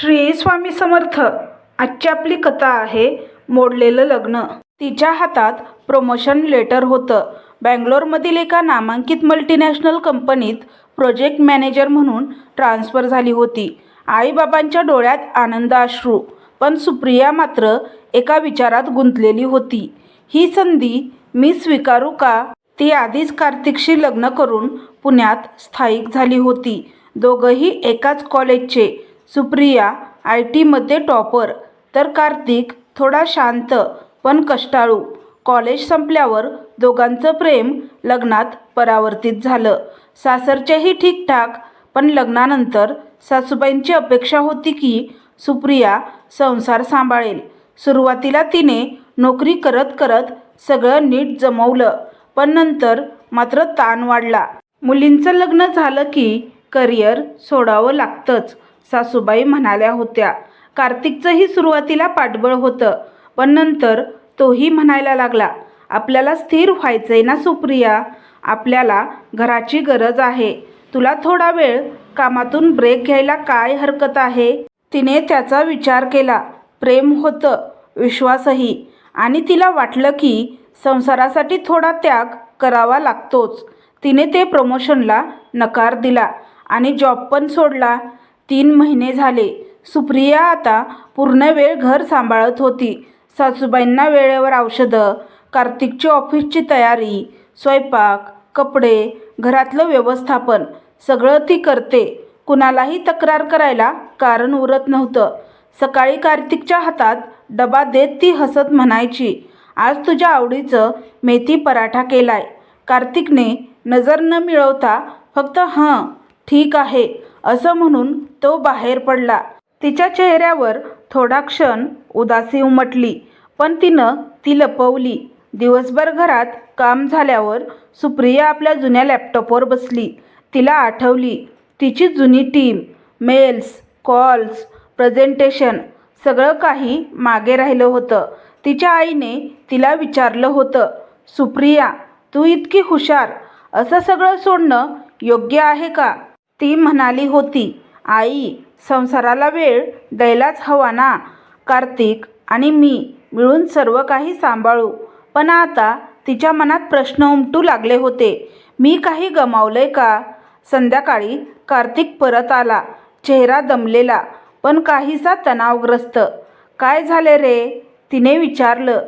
श्री स्वामी समर्थ आजची आपली कथा आहे मोडलेलं लग्न. तिच्या हातात प्रमोशन लेटर होतं. बँगलोरमधील एका नामांकित मल्टीनॅशनल कंपनीत प्रोजेक्ट मॅनेजर म्हणून ट्रान्स्फर झाली होती. आईबाबांच्या डोळ्यात आनंद अश्रू पण सुप्रिया मात्र एका विचारात गुंतलेली होती. ही संधी मी स्वीकारू का? ती आधीच कार्तिकशी लग्न करून पुण्यात स्थायिक झाली होती. दोघंही एकाच कॉलेजचे सुप्रिया आय टीमध्ये टॉपर तर कार्तिक थोडा शांत पण कष्टाळू. कॉलेज संपल्यावर दोघांचं प्रेम लग्नात परावर्तित झालं. सासरचेही ठीकठाक पण लग्नानंतर सासूबाईंची अपेक्षा होती की सुप्रिया संसार सांभाळेल. सुरुवातीला तिने नोकरी करत करत सगळं नीट जमवलं पण नंतर मात्र ताण वाढला. मुलींचं लग्न झालं की करिअर सोडावं लागतंच. सासूबाई म्हणाल्या होत्या कार्तिकचंही सुरुवातीला पाठबळ होतं पण नंतर तोही म्हणायला लागला आपल्याला स्थिर व्हायचंय ना सुप्रिया? आपल्याला घराची गरज आहे. तुला थोडा वेळ कामातून ब्रेक घ्यायला काय हरकत आहे? तिने त्याचा विचार केला. प्रेम होतं विश्वासही आणि तिला वाटलं की संसारासाठी थोडा त्याग करावा लागतोच. तिने ते प्रमोशनला नकार दिला आणि जॉब पण सोडला. तीन महिने झाले. सुप्रिया आता पूर्ण वेळ घर सांभाळत होती. सासूबाईंना वेळेवर औषधं कार्तिकची ऑफिसची तयारी स्वयंपाक कपडे घरातलं व्यवस्थापन सगळं ती करते. कुणालाही तक्रार करायला कारण उरत नव्हतं. सकाळी कार्तिकच्या हातात डबा देत ती हसत म्हणायची आज तुझ्या आवडीचं मेथी पराठा केलाय. कार्तिकने नजर न मिळवता फक्त हां ठीक आहे. असं म्हणून तो बाहेर पडला. तिच्या चेहऱ्यावर थोडा क्षण उदासी उमटली पण तिनं ती लपवली. दिवसभर घरात काम झाल्यावर सुप्रिया आपल्या जुन्या लॅपटॉपवर बसली. तिला आठवली तिची जुनी टीम मेल्स कॉल्स प्रेझेंटेशन सगळं काही मागे राहिलं होतं. तिच्या आईने तिला विचारलं होतं सुप्रिया तू इतकी हुशार असं सगळं सोडणं योग्य आहे का? ती म्हणाली होती आई संसाराला वेळ द्यायलाच हवा ना कार्तिक आणि मी मिळून सर्व काही सांभाळू. पण आता तिच्या मनात प्रश्न उमटू लागले होते मी काही गमावलंय का? संध्याकाळी कार्तिक परत आला चेहरा दमलेला पण काहीसा तणावग्रस्त. काय झाले रे? तिने विचारलं.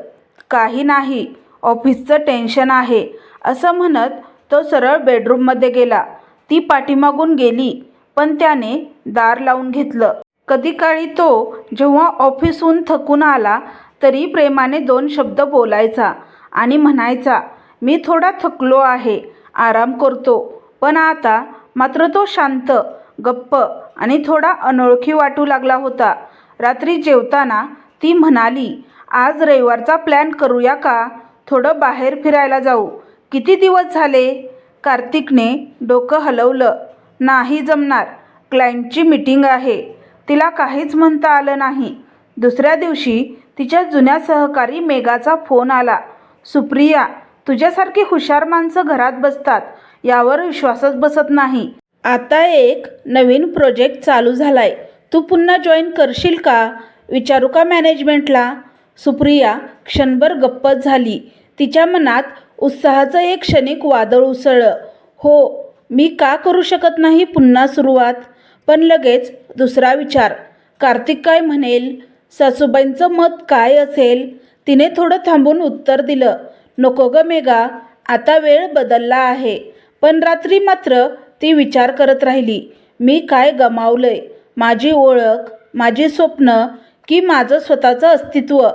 काही नाही ऑफिसचं टेन्शन आहे असं म्हणत तो सरळ बेडरूममध्ये गेला. ती पाठीमागून गेली पण त्याने दार लावून घेतलं. कधी काळी तो जेव्हा ऑफिसहून थकून आला तरी प्रेमाने दोन शब्द बोलायचा आणि म्हणायचा मी थोडा थकलो आहे आराम करतो पण आता मात्र तो शांत गप्प आणि थोडा अनोळखी वाटू लागला होता. रात्री जेवताना ती म्हणाली आज रविवारचा प्लॅन करूया का? थोडं बाहेर फिरायला जाऊ. किती दिवस झाले? कार्तिकने डोकं हलवलं. नाही जमणार. क्लायंटची मीटिंग आहे. तिला काहीच म्हणता आलं नाही. दुसऱ्या दिवशी तिच्या जुन्या सहकारी मेघाचा फोन आला. सुप्रिया तुझ्यासारखी हुशार माणसं घरात बसतात. यावर विश्वासच बसत नाही. आता एक नवीन प्रोजेक्ट चालू झालाय. तू पुन्हा जॉईन करशील का? विचारू का मॅनेजमेंटला? सुप्रिया क्षणभर गप्पच झाली. तिच्या मनात उत्साहाचं एक क्षणिक वादळ उसळलं. हो मी का करू शकत नाही पुन्हा सुरुवात? पण लगेच दुसरा विचार. कार्तिक काय म्हणेल? सासूबाईंचं मत काय असेल? तिने थोडं थांबून उत्तर दिलं. नको ग मेघा आता वेळ बदलला आहे. पण रात्री मात्र ती विचार करत राहिली. मी काय गमावलंय? माझी ओळख माझी स्वप्न की माझं स्वतःचं अस्तित्व?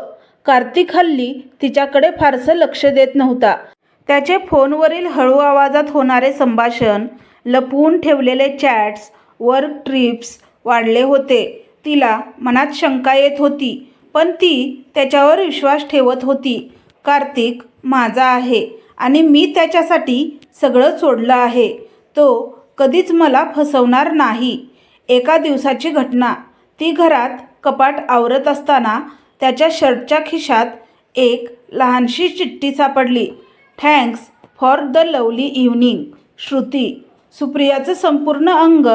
कार्तिक हल्ली तिच्याकडे फारसं लक्ष देत नव्हता. त्याचे फोनवरील हळू आवाजात होणारे संभाषण लपवून ठेवलेले चॅट्स वर्क ट्रिप्स वाढले होते. तिला मनात शंका येत होती पण ती त्याच्यावर विश्वास ठेवत होती. कार्तिक माझा आहे आणि मी त्याच्यासाठी सगळं सोडलं आहे. तो कधीच मला फसवणार नाही. एका दिवसाची घटना. ती घरात कपाट आवरत असताना त्याच्या शर्टच्या खिशात एक लहानशी चिठ्ठी सापडली. Thanks for the lovely evening Shruti सुप्रियाचं संपूर्ण अंग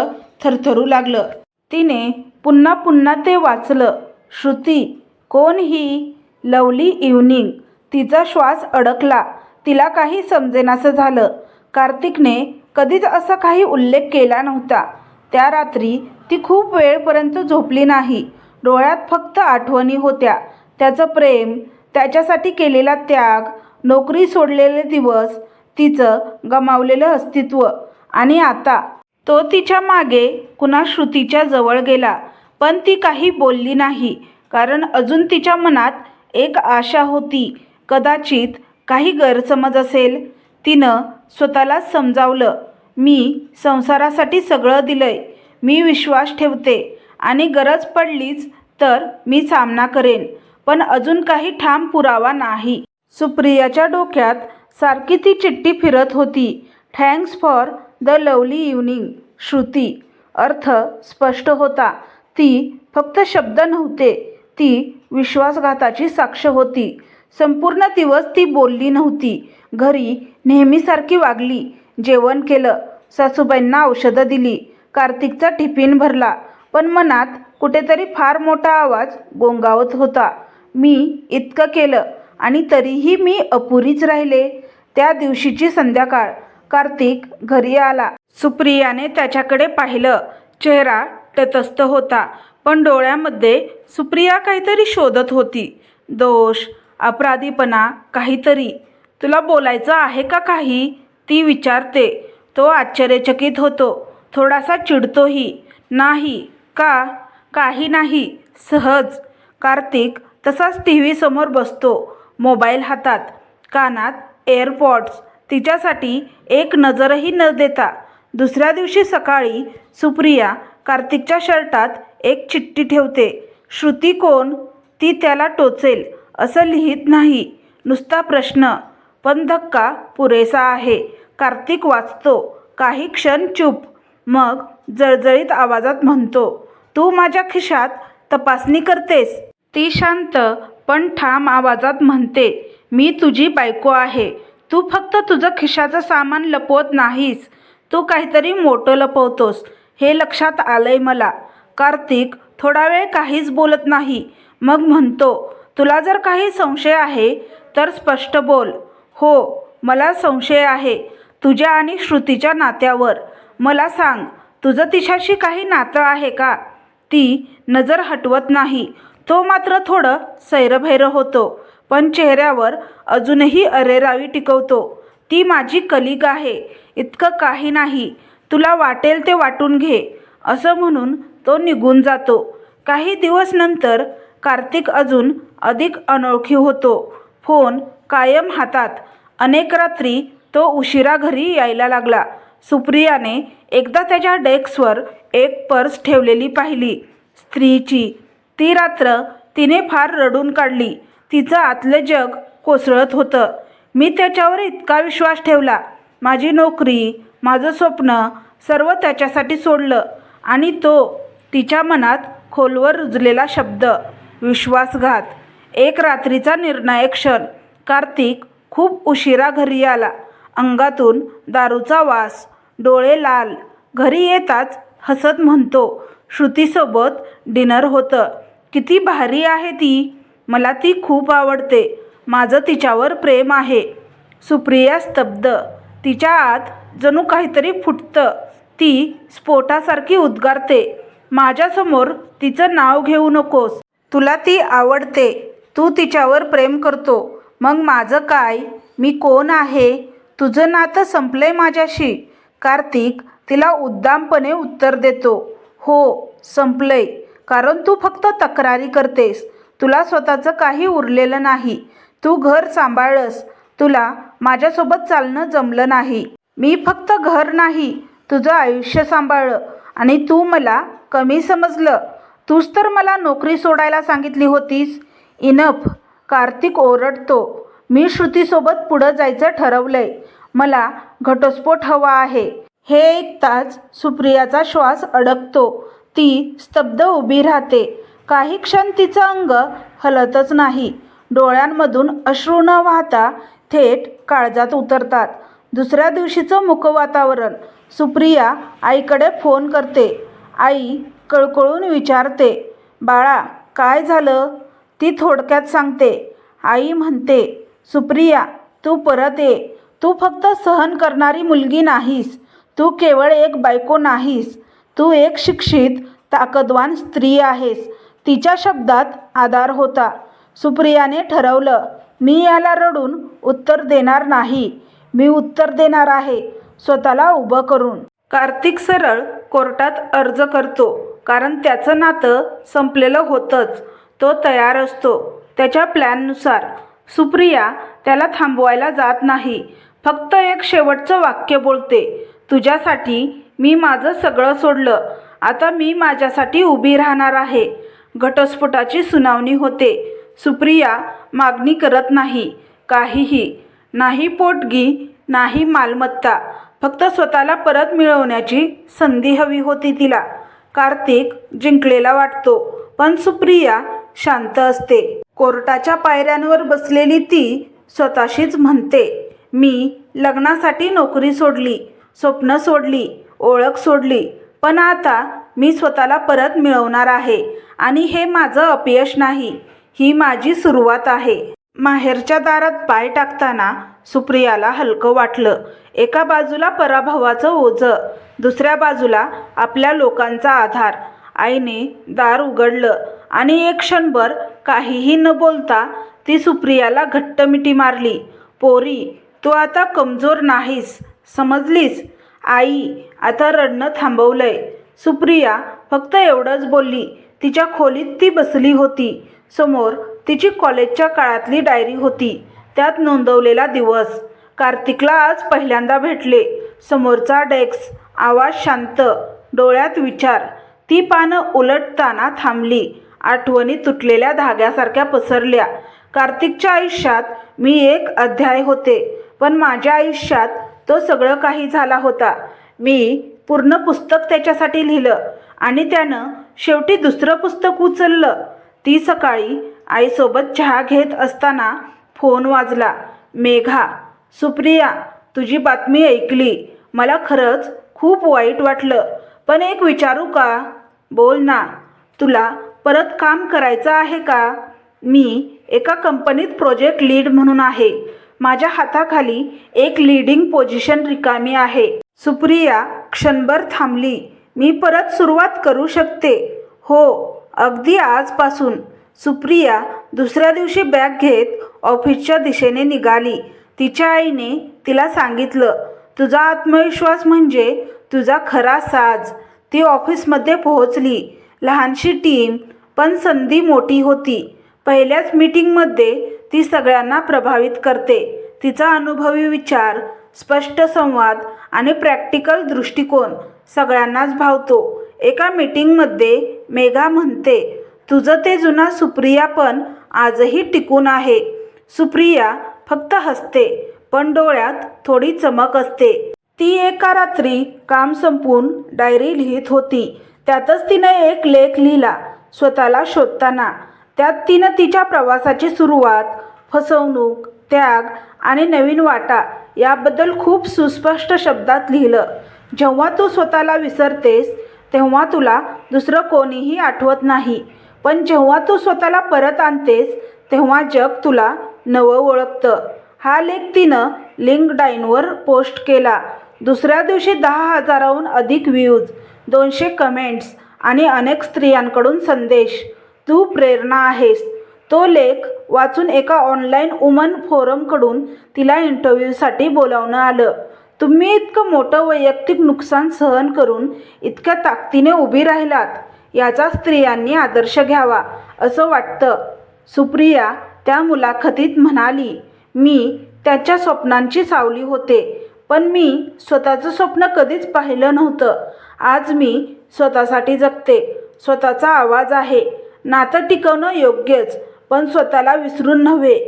थरथरू लागलं. तिने पुन्हा पुन्हा ते वाचलं. श्रुती कोण ही लवली इव्हनिंग तिचा श्वास अडकला. तिला काही समजेनासं झालं. कार्तिकने कधीच असा काही उल्लेख केला नव्हता. त्या रात्री ती खूप वेळपर्यंत झोपली नाही. डोळ्यात फक्त आठवणी होत्या. त्याचं प्रेम त्याच्यासाठी केलेला त्याग नोकरी सोडलेले दिवस तिचं गमावलेलं अस्तित्व. आणि आता तो तिच्यामागे कुणा श्रुतीच्या जवळ गेला पण ती काही बोलली नाही कारण अजून तिच्या मनात एक आशा होती कदाचित काही गैरसमज असेल. तिनं स्वतःलाच समजावलं मी संसारासाठी सगळं दिलंय मी विश्वास ठेवते आणि गरज पडलीच तर मी सामना करेन पण अजून काही ठाम पुरावा नाही. सुप्रियाच्या डोक्यात सारखी ती चिठ्ठी फिरत होती. Thanks for the lovely evening Shruti अर्थ स्पष्ट होता. ती फक्त शब्द नव्हते ती विश्वासघाताची साक्ष होती. संपूर्ण दिवस ती बोलली नव्हती. घरी नेहमीसारखी वागली जेवण केलं सासूबाईंना औषधं दिली कार्तिकचा टिफिन भरला पण मनात कुठेतरी फार मोठा आवाज गोंगावत होता. मी इतकं केलं आणि तरीही मी अपुरीच राहिले. त्या दिवशीची संध्याकाळ. कार्तिक घरी आला. सुप्रियाने त्याच्याकडे पाहिलं. चेहरा तटस्थ होता. पण डोळ्यामध्ये सुप्रिया काहीतरी शोधत होती. दोष अपराधीपणा काहीतरी. तुला बोलायचं आहे का काही? ती विचारते. तो आश्चर्यचकित होतो. थोडासा चिडतोही. नाही. का? काही नाही. सहज. कार्तिक तसाच टी व्ही समोर बसतो. मोबाईल हातात कानात एअरपॉड्स. तिच्यासाठी एक नजरही न देता दुसऱ्या दिवशी सकाळी सुप्रिया कार्तिकच्या शर्टात एक चिठ्ठी ठेवते. श्रुती कोण? ती त्याला टोचेल असं लिहित नाही. नुसता प्रश्न. पण धक्का पुरेसा आहे. कार्तिक वाचतो. काही क्षण चूप. मग जळजळीत आवाजात म्हणतो तू माझ्या खिशात तपासणी करतेस. ती शांत पण ठाम आवाजात म्हणते मी तुझी बायको आहे. तू फक्त तुझं खिशाचं सामान लपवत नाहीस. तू काहीतरी मोठं लपवतोस. हे लक्षात आलंय मला. कार्तिक थोडा वेळ काहीच बोलत नाही. मग म्हणतो तुला जर काही संशय आहे तर स्पष्ट बोल. हो मला संशय आहे. तुझ्या आणि श्रुतीच्या नात्यावर. मला सांग तुझं तिच्याशी काही नातं आहे का? ती नजर हटवत नाही. तो मात्र थोडं सैरभैर होतो पण चेहऱ्यावर अजूनही अरेरावी टिकवतो. ती माझी कलिग आहे इतकं काही नाही. तुला वाटेल ते वाटून घे असं म्हणून तो निघून जातो. काही दिवस नंतर कार्तिक अजून अधिक अनोळखी होतो. फोन कायम हातात. अनेक रात्री तो उशिरा घरी यायला लागला. सुप्रियाने एकदा त्याच्या डेस्कवर एक पर्स ठेवलेली पाहिली. स्त्रीची ती रात्र तिने फार रडून काढली. तिचं आतलं जग कोसळत होतं. मी त्याच्यावर इतका विश्वास ठेवला. माझी नोकरी माझं स्वप्न सर्व त्याच्यासाठी सोडलं आणि तो तिच्या मनात खोलवर रुजलेला शब्द विश्वासघात एक रात्रीचा निर्णायक क्षण कार्तिक खूप उशिरा घरी आला. अंगातून दारूचा वास डोळे लाल घरी येताच हसत म्हणतो श्रुतीसोबत डिनर होतं. किती भारी आहे ती. मला ती खूप आवडते. माझं तिच्यावर प्रेम आहे. सुप्रिया स्तब्ध. तिच्या आत जणू काहीतरी फुटतं. ती स्फोटासारखी उद्गारते. माझ्यासमोर तिचं नाव घेऊ नकोस. तुला ती आवडते. तू तिच्यावर प्रेम करतो. मग माझं काय? मी कोण आहे? तुझं नातं संपलंय माझ्याशी. कार्तिक तिला उद्दामपणे उत्तर देतो. हो संपलंय. कारण तू फक्त तक्रारी करतेस. तुला स्वतःचं काही उरलेलं नाही. तू घर सांभाळस तुला माझ्यासोबत चालणं जमलं नाही. मी फक्त घर नाही. तुझं आयुष्य सांभाळलं. आणि तू मला कमी समजलं. तूच तर मला नोकरी सोडायला सांगितली होतीस. इनफ कार्तिक ओरडतो. मी श्रुतीसोबत पुढं जायचं ठरवलंय. मला घटस्फोट हवा आहे. हे ऐकताच सुप्रियाचा श्वास अडकतो. ती स्तब्ध उभी राहते. काही क्षण तिचं अंग हलतच नाही. डोळ्यांमधून अश्रू न वाहता थेट काळजात उतरतात. दुसऱ्या दिवशीचं मुकवातावरण सुप्रिया आईकडे फोन करते. आई कळकळून विचारते बाळा काय झालं? ती थोडक्यात सांगते. आई म्हणते सुप्रिया तू परत ये. तू फक्त सहन करणारी मुलगी नाहीस. तू केवळ एक बायको नाहीस. तू एक शिक्षित ताकदवान स्त्री आहेस. तिच्या शब्दात आधार होता. सुप्रियाने ठरवलं मी याला रडून उत्तर देणार नाही. मी उत्तर देणार आहे. स्वतःला उभं करून. कार्तिक सरळ कोर्टात अर्ज करतो कारण त्याचं नातं संपलेलं होतंच. तो तयार असतो त्याच्या प्लॅननुसार. सुप्रिया त्याला थांबवायला जात नाही. फक्त एक शेवटचं वाक्य बोलते तुझ्यासाठी मी माझं सगळं सोडलं. आता मी माझ्यासाठी उभी राहणार आहे. घटस्फोटाची सुनावणी होते. सुप्रिया मागणी करत नाही. काहीही. नाही पोटगी नाही मालमत्ता. फक्त स्वतःला परत मिळवण्याची संधी हवी होती तिला. कार्तिक जिंकलेला वाटतो पण सुप्रिया शांत असते. कोर्टाच्या पायऱ्यांवर बसलेली ती स्वतःशीच म्हणते मी लग्नासाठी नोकरी सोडली स्वप्न सोडली ओळख सोडली. पण आता मी स्वतःला परत मिळवणार आहे आणि हे माझं अपयश नाही. ही माझी सुरुवात आहे. माहेरच्या दारात पाय टाकताना सुप्रियाला हलकं वाटलं. एका बाजूला पराभवाचं ओझं दुसऱ्या बाजूला आपल्या लोकांचा आधार. आईने दार उघडलं आणि एक क्षणभर काहीही न बोलता ती सुप्रियाला घट्ट मिठी मारली. पोरी तू आता कमजोर नाहीस समजलीस? आई आता रडणं थांबवलंय. सुप्रिया फक्त एवढंच बोलली तिच्या खोलीत ती बसली होती. समोर तिची कॉलेजच्या काळातली डायरी होती. त्यात नोंदवलेला दिवस. कार्तिकला आज पहिल्यांदा भेटले. समोरचा डेक्स आवाज शांत डोळ्यात विचार. ती पानं उलटताना थांबली. आठवणी तुटलेल्या धाग्यासारख्या पसरल्या. कार्तिकच्या आयुष्यात मी एक अध्याय होते पण माझ्या आयुष्यात तो सगळं काही झाला होता. मी पूर्ण पुस्तक त्याच्यासाठी लिहिलं आणि त्यानं शेवटी दुसरं पुस्तक उचललं. ती सकाळी आईसोबत चहा घेत असताना फोन वाजला. मेघा सुप्रिया तुझी बातमी ऐकली. मला खरंच खूप वाईट वाटलं. पण एक विचारू का? बोल ना. तुला परत काम करायचं आहे का? मी एका कंपनीत प्रोजेक्ट लीड म्हणून आहे. माझ्या हाताखाली एक लीडिंग पोझिशन रिकामी आहे. सुप्रिया क्षणभर थांबली. मी परत सुरुवात करू शकते? हो अगदी आजपासून. सुप्रिया दुसऱ्या दिवशी बॅग घेत ऑफिसच्या दिशेने निघाली. तिच्या आईने तिला सांगितलं तुझा आत्मविश्वास म्हणजे तुझा खरा साज. ती ऑफिसमध्ये पोहोचली. लहानशी टीम पण संधी मोठी होती. पहिल्याच मीटिंगमध्ये ती सगळ्यांना प्रभावित करते. तिचा अनुभवी विचार स्पष्ट संवाद आणि प्रॅक्टिकल दृष्टिकोन सगळ्यांनाच भावतो. एका मीटिंगमध्ये मेघा म्हणते तुझं ते जुना सुप्रिया पण आजही टिकून आहे. सुप्रिया फक्त हसते पण डोळ्यात थोडी चमक असते. ती एका रात्री काम संपून डायरी लिहित होती. त्यातच तिनं एक लेख लिहिला स्वतःला शोधताना. त्यात तिनं तिच्या प्रवासाची सुरुवात फसवणूक त्याग आणि नवीन वाटा याबद्दल खूप सुस्पष्ट शब्दात लिहिलं. जेव्हा तू स्वतःला विसरतेस तेव्हा तुला दुसरं कोणीही आठवत नाही. पण जेव्हा तू स्वतःला परत आणतेस तेव्हा जग तुला नवं ओळखतं. हा लेख तिनं लिंकडाईनवर पोस्ट केला. दुसऱ्या दिवशी दहा हजाराहून अधिक व्ह्यूज दोनशे कमेंट्स आणि अनेक स्त्रियांकडून संदेश. तू प्रेरणा आहेस. तो लेख वाचून एका ऑनलाईन वुमन फोरमकडून तिला इंटरव्ह्यूसाठी बोलावणं आलं. तुम्ही इतकं मोठं वैयक्तिक नुकसान सहन करून इतक्या ताकदीने उभी राहिलात. याचा स्त्रियांनी आदर्श घ्यावा असं वाटतं. सुप्रिया त्या मुलाखतीत म्हणाली मी त्याच्या स्वप्नांची सावली होते पण मी स्वतःचं स्वप्न कधीच पाहिलं नव्हतं. आज मी स्वतःसाठी जगते. स्वतःचा आवाज आहे. नातं टिकवणं योग्यच पण स्वतःला विसरून नव्हे.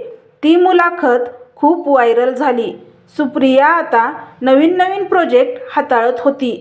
ती मुलाखत खूप व्हायरल झाली. सुप्रिया आता नवीन नवीन प्रोजेक्ट हाताळत होती.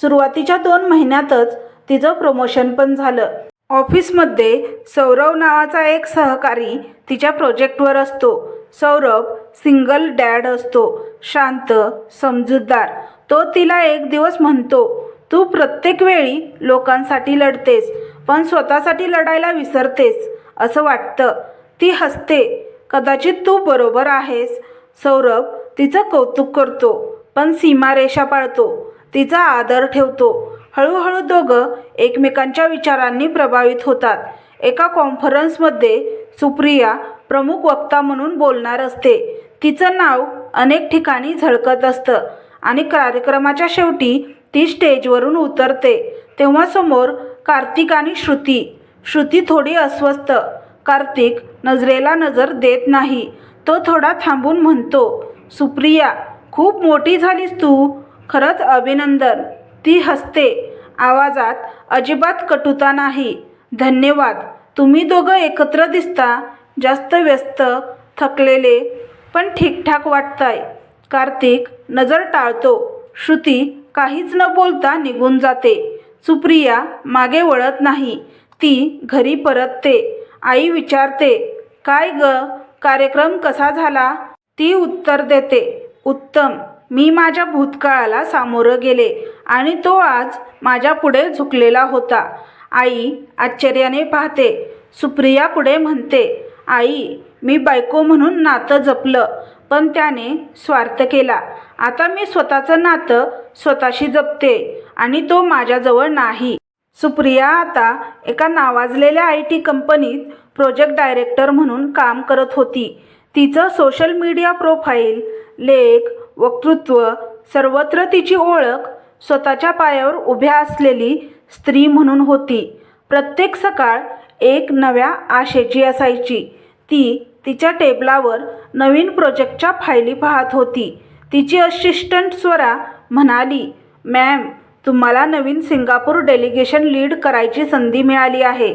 सुरुवातीच्या दोन महिन्यातच तिचं प्रमोशन पण झालं. ऑफिसमध्ये सौरव नावाचा एक सहकारी तिच्या प्रोजेक्टवर असतो. सौरभ सिंगल डॅड असतो शांत समजूतदार. तो तिला एक दिवस म्हणतो तू प्रत्येक वेळी लोकांसाठी लढतेस. पण स्वतःसाठी लढायला विसरतेस असं वाटतं. ती हसते. कदाचित तू बरोबर आहेस. सौरभ तिचं कौतुक करतो पण सीमारेषा पाळतो. तिचा आदर ठेवतो. हळूहळू दोघं एकमेकांच्या विचारांनी प्रभावित होतात. एका कॉन्फरन्समध्ये सुप्रिया प्रमुख वक्ता म्हणून बोलणार असते. तिचं नाव अनेक ठिकाणी झळकत असतं आणि कार्यक्रमाच्या शेवटी ती स्टेजवरून उतरते. तेव्हा समोर कार्तिक आणि श्रुती. श्रुती थोडी अस्वस्थ. कार्तिक नजरेला नजर देत नाही. तो थोडा थांबून म्हणतो सुप्रिया खूप मोठी झालीस तू. खरंच अभिनंदन. ती हसते. आवाजात अजिबात कटुता नाही. धन्यवाद. तुम्ही दोघं एकत्र दिसता. जास्त व्यस्त थकलेले पण ठीकठाक वाटताय. कार्तिक नजर टाळतो. श्रुती काहीच न बोलता निघून जाते. सुप्रिया मागे वळत नाही. ती घरी परतते. आई विचारते काय ग? कार्यक्रम कसा झाला? ती उत्तर देते उत्तम. मी माझ्या भूतकाळाला सामोरं गेले आणि तो आज माझ्या पुढे झुकलेला होता. आई आश्चर्याने पाहते सुप्रिया पुढे म्हणते आई मी बायको म्हणून नातं जपलं पण त्याने स्वार्थ केला. आता मी स्वतःचं नातं स्वतःशी जपते. आणि तो माझ्याजवळ नाही. सुप्रिया आता एका नावाजलेल्या आय टी कंपनीत प्रोजेक्ट डायरेक्टर म्हणून काम करत होती. तिचं सोशल मीडिया प्रोफाईल लेख वक्तृत्व सर्वत्र तिची ओळख स्वतःच्या पायावर उभ्या असलेली स्त्री म्हणून होती. प्रत्येक सकाळ एक नव्या आशेची असायची. ती तिच्या टेबलावर नवीन प्रोजेक्टच्या फायली पाहत होती. तिची असिस्टंट स्वरा म्हणाली मॅम तुम्हाला नवीन सिंगापूर डेलिगेशन लीड करायची संधी मिळाली आहे.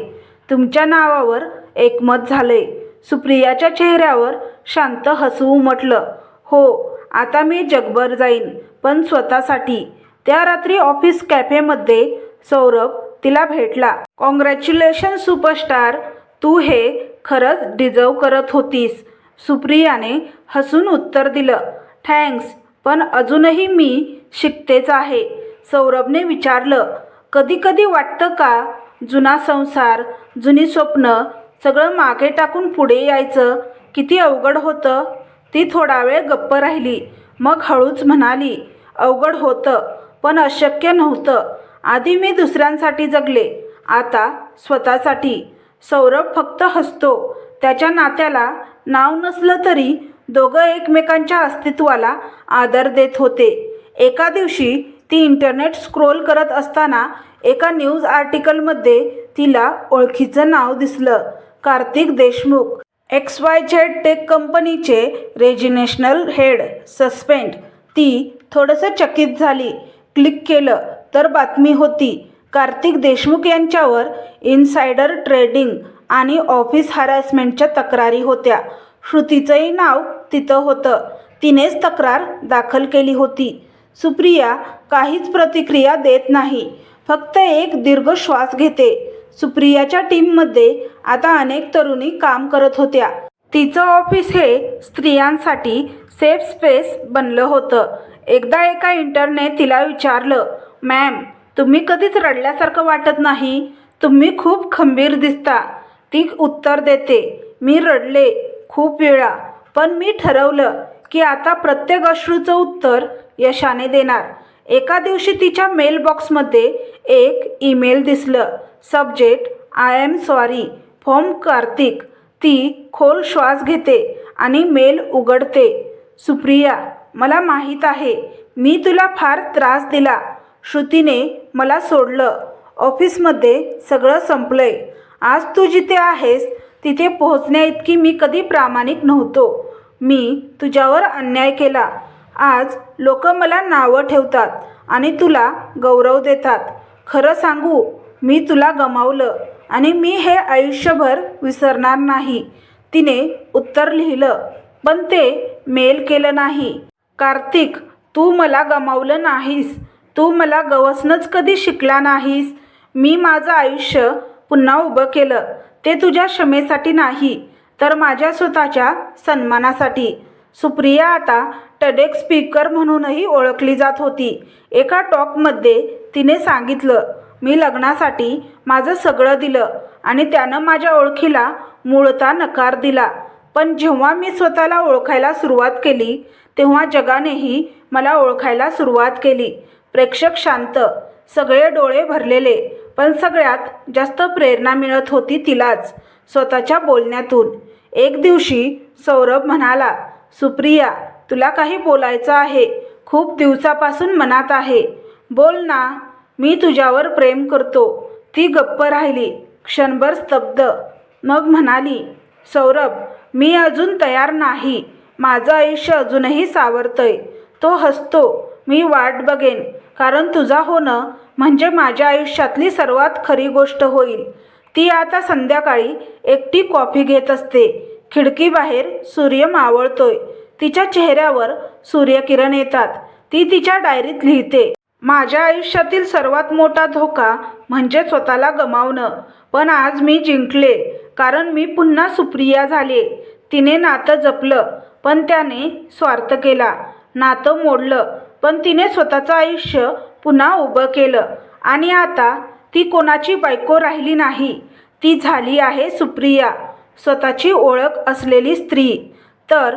तुमच्या नावावर एकमत झाले सुप्रियाच्या चेहऱ्यावर शांत हसू उमटलं. हो आता मी जगभर जाईन पण स्वतःसाठी. त्या रात्री ऑफिस कॅफेमध्ये सौरभ तिला भेटला. कॉंग्रॅच्युलेशन सुपरस्टार तू हे खरंच डिझर्व करत होतीस सुप्रियाने हसून उत्तर दिलं. थँक्स पण अजूनही मी शिकतेच आहे. सौरभने विचारलं कधी कधी वाटतं का जुना संसार जुनी स्वप्न सगळं मागे टाकून पुढे यायचं? किती अवघड होतं. ती थोडा वेळ गप्प राहिली. मग हळूच म्हणाली अवघड होतं पण अशक्य नव्हतं. आधी मी दुसऱ्यांसाठी जगले आता स्वतःसाठी. सौरभ फक्त हसतो. त्याच्या नात्याला नाव नसलं तरी दोघं एकमेकांच्या अस्तित्वाला आदर देत होते. एका दिवशी ती इंटरनेट स्क्रोल करत असताना एका न्यूज आर्टिकलमध्ये तिला ओळखीचं नाव दिसलं. Kartik Deshmukh X Y Z tech कंपनीचे रेजिनेशनल हेड सस्पेंड ती थोडंसं चकित झाली. क्लिक केलं तर बातमी होती. कार्तिक देशमुख यांच्यावर इनसायडर ट्रेडिंग आणि ऑफिस हॅरॅसमेंटच्या तक्रारी होत्या. श्रुतीचंही नाव तिथं होतं. तिनेच तक्रार दाखल केली होती. सुप्रिया काहीच प्रतिक्रिया देत नाही. फक्त एक दीर्घ श्वास घेते. सुप्रियाच्या टीममध्ये आता अनेक तरुणी काम करत होत्या. तिचं ऑफिस हे स्त्रियांसाठी सेफ स्पेस बनलं होतं. एकदा एका इंटरने तिला विचारलं मॅम तुम्ही कधीच रडल्यासारखं वाटत नाही? तुम्ही खूप खंबीर दिसता. ती उत्तर देते मी रडले खूप वेळा पण मी ठरवलं की आता प्रत्येक अश्रूचं उत्तर यशाने देणार. एका दिवशी तिच्या मेलबॉक्समध्ये एक ईमेल दिसलं. Subject I am sorry. From Kartik. ती खोल श्वास घेते आणि मेल उघडते. सुप्रिया मला माहीत आहे. मी तुला फार त्रास दिला. श्रुतीने मला सोडलं. ऑफिसमध्ये सगळं संपलंय. आज तू जिथे आहेस तिथे पोहोचण्याइतकी मी कधी प्रामाणिक नव्हतो. मी तुझ्यावर अन्याय केला. आज लोक मला नावं ठेवतात आणि तुला गौरव देतात. खरं सांगू मी तुला गमावलं आणि मी हे आयुष्यभर विसरणार नाही. तिने उत्तर लिहिलं पण ते मेल केलं नाही. कार्तिक तू मला गमावलं नाहीस. तू मला गवसणंच कधी शिकला नाहीस? मी माझं आयुष्य पुन्हा उभं केलं. ते तुझ्या क्षमेसाठी नाही तर माझ्या स्वतःच्या सन्मानासाठी. सुप्रिया आता टडेक स्पीकर म्हणूनही ओळखली जात होती. एका टॉकमध्ये तिने सांगितलं मी लग्नासाठी माझं सगळं दिलं आणि त्यानं माझ्या ओळखीला मूळता नकार दिला. पण जेव्हा मी स्वतःला ओळखायला सुरुवात केली तेव्हा जगानेही मला ओळखायला सुरुवात केली. प्रेक्षक शांत सगळे डोळे भरलेले पण सगळ्यात जास्त प्रेरणा मिळत होती तिलाच स्वतःच्या बोलण्यातून. एक दिवशी सौरभ म्हणाला सुप्रिया तुला काही बोलायचं आहे. खूप दिवसापासून मनात आहे. बोल ना मी तुझ्यावर प्रेम करतो. ती गप्प राहिली क्षणभर स्तब्ध. मग म्हणाली सौरभ मी अजून तयार नाही. माझं आयुष्य अजूनही सावरतंय. तो हसतो मी वाट बघेन. कारण तुझा होणं म्हणजे माझ्या आयुष्यातली सर्वात खरी गोष्ट होईल. ती आता संध्याकाळी एकटी कॉफी घेत असते. खिडकीबाहेर सूर्य मावळतोय. तिच्या चेहऱ्यावर सूर्यकिरण येतात. ती तिच्या डायरीत लिहिते माझ्या आयुष्यातील सर्वात मोठा धोका म्हणजे स्वतःला गमावणं. पण आज मी जिंकले कारण मी पुन्हा सुप्रिया झाले. तिने नातं जपलं पण त्याने स्वार्थ केला. नातं मोडलं पण तिने स्वतःचं आयुष्य पुन्हा उभं केलं. आणि आता ती कोणाची बायको राहिली नाही. ती झाली आहे सुप्रिया स्वतःची ओळख असलेली स्त्री. तर